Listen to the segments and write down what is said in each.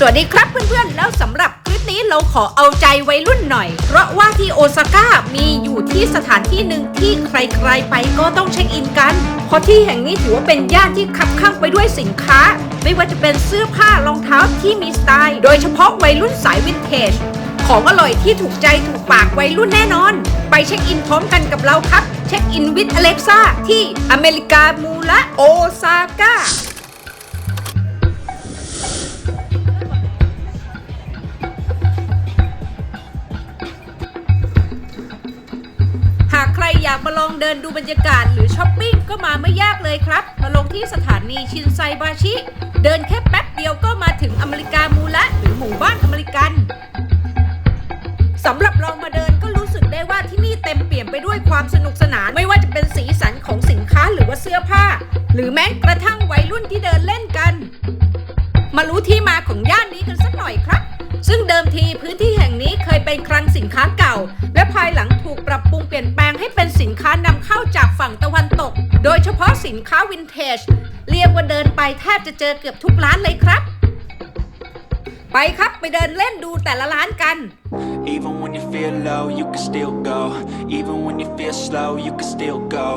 สวัสดีครับเพื่อนๆ แล้วสำหรับคลิปนี้เราขอเอาใจวัยรุ่นหน่อย เพราะว่าที่โอซาก้ามีอยู่ที่สถานที่หนึ่งที่ใครๆไปก็ต้องเช็คอินกัน เพราะที่แห่งนี้ถือว่าเป็นย่านที่คับข้างไปด้วยสินค้า ไม่ว่าจะเป็นเสื้อผ้ารองเท้าที่มีสไตล์ โดยเฉพาะวัยรุ่นสายวินเทจ ของอร่อยที่ถูกใจถูกปากวัยรุ่นแน่นอน ไปเช็คอินพร้อมกันกับเราครับ เช็คอินวิดอเล็กซ่าที่อเมริกามูละโอซาก้า เดินดูบรรยากาศหรือช้อปปิ้งก็มาไม่ยากเลยครับ มาลงที่สถานีชินไซบาชิ เดินแค่แป๊บเดียวก็มาถึงอเมริกามูละหรือหมู่บ้านอเมริกันสำหรับเรามาเดินก็รู้สึกได้ว่าที่นี่เต็มเปี่ยมไปด้วยความสนุกสนาน ไม่ว่าจะเป็นสีสันของสินค้าหรือว่าเสื้อผ้า หรือแม้กระทั่งวัยรุ่นที่เดินเล่นกัน มารู้ที่มาของย่านนี้กันสักหน่อยครับ ซึ่งเดิมทีพื้นที่แห่งนี้เคยเป็นคลังสินค้าเก่า สินค้าวินเทจ เรียกว่าเดินไปแทบจะเจอเกือบทุกร้านเลยครับ ไปครับไปเดินเล่นดูแต่ละร้านกัน Even when you feel low, you can still go. Even when you feel slow, you can still go.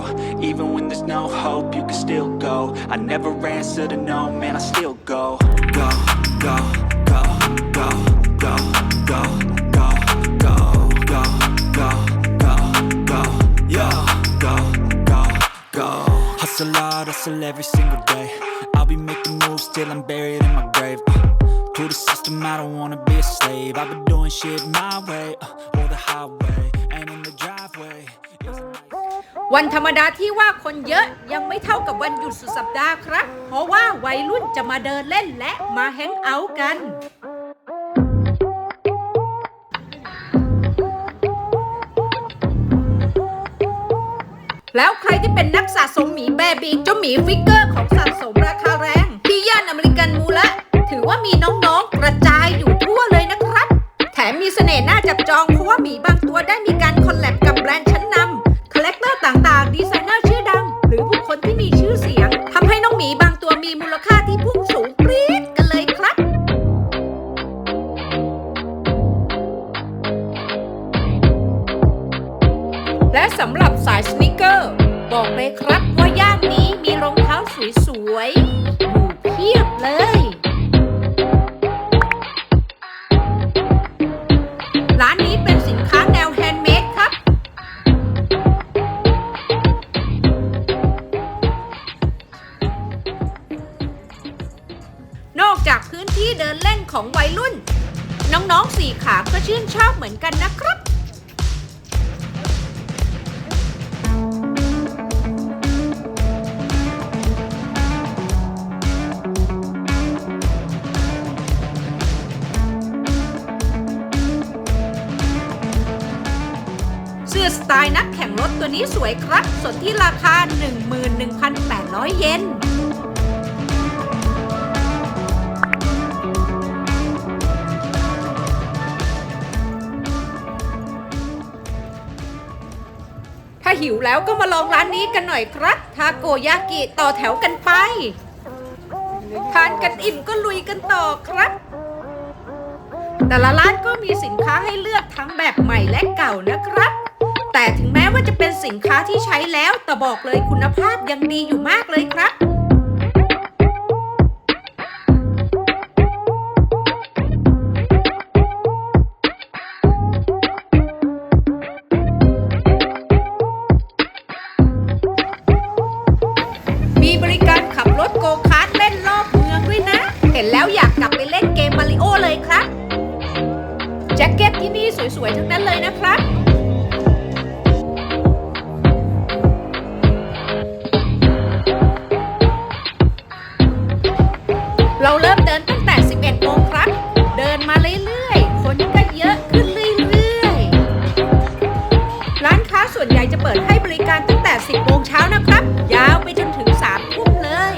Even when there's no hope, you can still go. I never answer to no, man, I still go. Go, go, go, go, go, go, go, go, Hustle every single day. I'll be making moves till I'm buried in my grave. Uh, to the system, I don't wanna be a slave. I've been doing shit my way, uh, or the highway, and in the driveway. วันธรรมดาที่ว่าคนเยอะยังไม่เท่ากับวันหยุดสุดสัปดาห์ครับ เพราะว่าวัยรุ่นจะมาเดินเล่นและมาแฮงเอาท์กัน ที่เป็นนักสะสมหมีแบบบีเจ้าหมีฟิกเกอร์ของสะสมราคาแรงที่ย่านอเมริกันมูละถือว่ามีน้องๆกระจายอยู่ทั่วเลยนะครับ แถมมีเสน่ห์น่าจับจองเพราะว่าหมีบางตัวได้มีการคอลแลบกับแบรนด์ พียบเลย ร้านนี้เป็นสินค้าแนวแฮนด์เมดครับ นอกจากพื้นที่เดินเล่นของวัยรุ่น น้องๆสี่ขาก็ชื่นชอบเหมือนกันนะครับ สไตล์นักแข่งรถตัวนี้สวยครับส่วนที่ราคา 11,800 เยนถ้าหิวแล้วก็มาลองร้านนี้กันหน่อยครับ ทาโกยากิต่อแถวกันไป ทานกันอิ่มก็ลุยกันต่อครับ แต่ละร้านก็มีสินค้าให้เลือกทั้งแบบใหม่และเก่านะครับ แต่ถึงแม้ว่าจะเป็นสินค้าที่ใช้แล้ว แต่บอกเลยคุณภาพยังดีอยู่มากเลยครับมีบริการขับรถโกคาร์ทเล่นรอบเมืองด้วยนะเห็นแล้วอยากกลับไปเล่นเกมมาริโอเลยครับ แจ็คเก็ตที่นี่สวยๆ ทั้งนั้นเลยนะครับ การตั้งแต่ 10 โมงเช้านะครับ ยาวไปจนถึง 3 ทุ่มเลย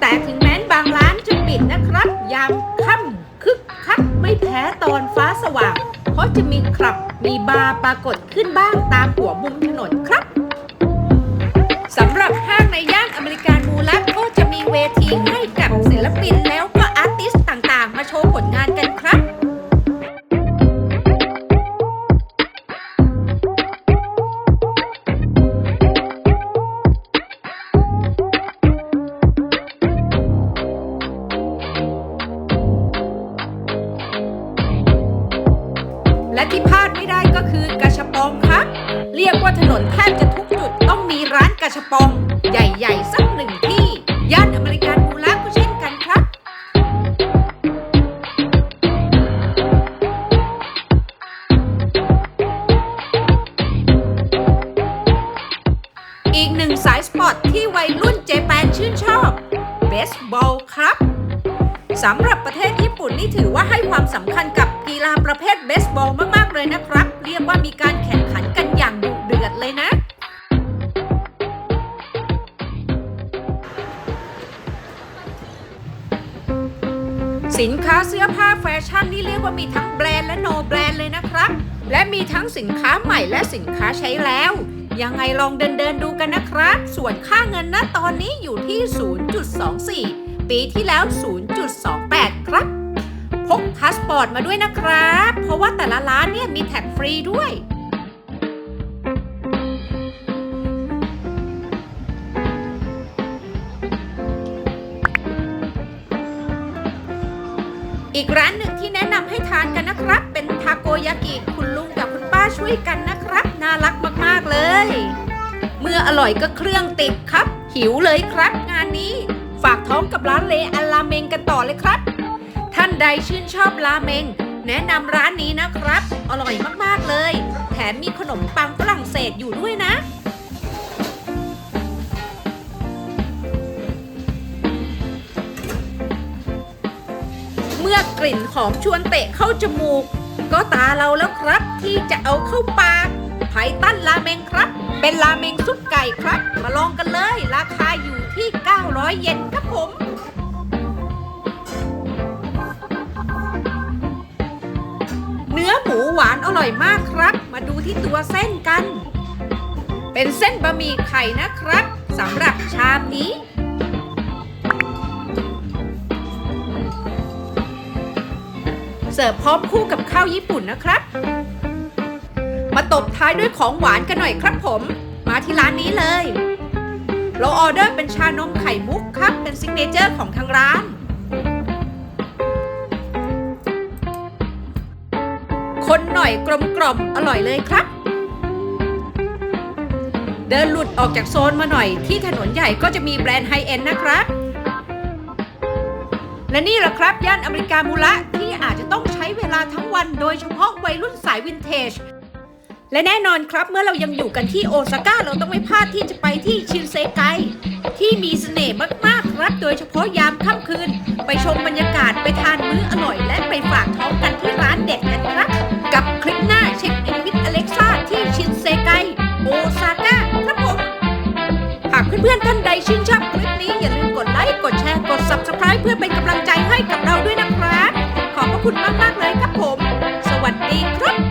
แต่ถึงแม้นบางร้านจะปิดนะครับยามค่ำคึกคักไม่แพ้ตอนฟ้าสว่าง เพราะจะมีคลับมีบาร์ปรากฏขึ้นบ้างตามหัวมุมถนนครับสำหรับห้างในย่านอเมริกันมูลัก็จะมีเวทีให้กับศิลปินแล้ว นแทบจะทุกจุดต้องมีร้านกาชปอง ใหญ่ๆ สักหนึ่งที่ ย่านอเมริกันมูลาก็เช่นกันครับ อีกหนึ่งสายสปอร์ตที่วัยรุ่นเจแปนชื่นชอบ เบสบอลครับสำหรับประเทศญี่ปุ่นนี่ถือว่าให้ความสำคัญกับกีฬาประเภทเบสบอลมาก ๆ เลยนะครับ เรียกว่ามีการแข่งขัน ดือดเลยนะ สินค้าเสื้อผ้าแฟชั่นนี่เรียกว่ามีทั้งแบรนด์และโนแบรนด์เลยนะครับ และมีทั้งสินค้าใหม่และสินค้าใช้แล้ว ยังไงลองเดินเดินดูกันนะครับ ส่วนค่าเงินณตอนนี้อยู่ที่ 0.24 ปีที่แล้ว 0.28 ครับพกพาสปอร์ตมาด้วยนะครับ เพราะว่าแต่ละร้านเนี่ยมีแท็กฟรีด้วย อีกร้านหนึ่งที่แนะนำให้ทานกันนะครับ เป็นทาโกยากิคุณลุงกับคุณป้าช่วยกันนะครับ น่ารักมากๆเลย เมื่ออร่อยก็เครื่องติดครับ หิวเลยครับ งานนี้ ฝากท้องกับร้านเลอัลลาเมงกันต่อเลยครับ ท่านใดชื่นชอบราเมง แนะนำร้านนี้นะครับ อร่อยมากๆเลย แถมมีขนมปังฝรั่งเศสอยู่ด้วยนะ กลิ่นหอมชวนเตะเข้าจมูก ก็ตาเราแล้วครับที่จะเอาเข้าปากไผ่ตั้นราเมงครับ เป็นราเมงซุปไก่ครับ มาลองกันเลย ราคาอยู่ที่ 900 เยนครับผมเนื้อหมูหวานอร่อยมากครับ มาดูที่ตัวเส้นกัน เป็นเส้นบะหมี่ไข่นะครับสำหรับชามนี้ เสิร์ฟพร้อมคู่กับข้าวญี่ปุ่นนะครับ มาตบท้ายด้วยของหวานกันหน่อยครับผม มาที่ร้านนี้เลย เราออเดอร์เป็นชานมไข่มุกครับ เป็นซิกเนเจอร์ของทางร้าน คนหน่อยกลมกล่อมอร่อยเลยครับ เดินหลุดออกจากโซนมาหน่อยที่ถนนใหญ่ก็จะมีแบรนด์ไฮเอ็นนะครับ และนี่แหละครับย่านอเมริกามูระที่อาจจะต้องใช้เวลาทั้งวันโดยเฉพาะวัยรุ่นสายวินเทจ และแน่นอนครับเมื่อเรายังอยู่กันที่โอซาก้าเราต้องไม่พลาดที่จะไปที่ชินเซไกที่มีเสน่ห์มากๆครับ โดยเฉพาะยามค่ำคืน ไปชมบรรยากาศไปทานมื้ออร่อย และไปฝากท้องกันที่ร้านเด็ดกันครับ กับคลิปหน้าเช็คอินวิดอเล็กซ่าที่ชินเซไกโอซาก้าครับผมหากเพื่อนๆท่านใดชื่นชอบคลิปนี้อย่าลืม กดแชร์ กด Subscribe เพื่อเป็นกำลังใจให้กับเราด้วยนะครับ ขอบพระคุณมาก ๆ เลยครับผม สวัสดีครับ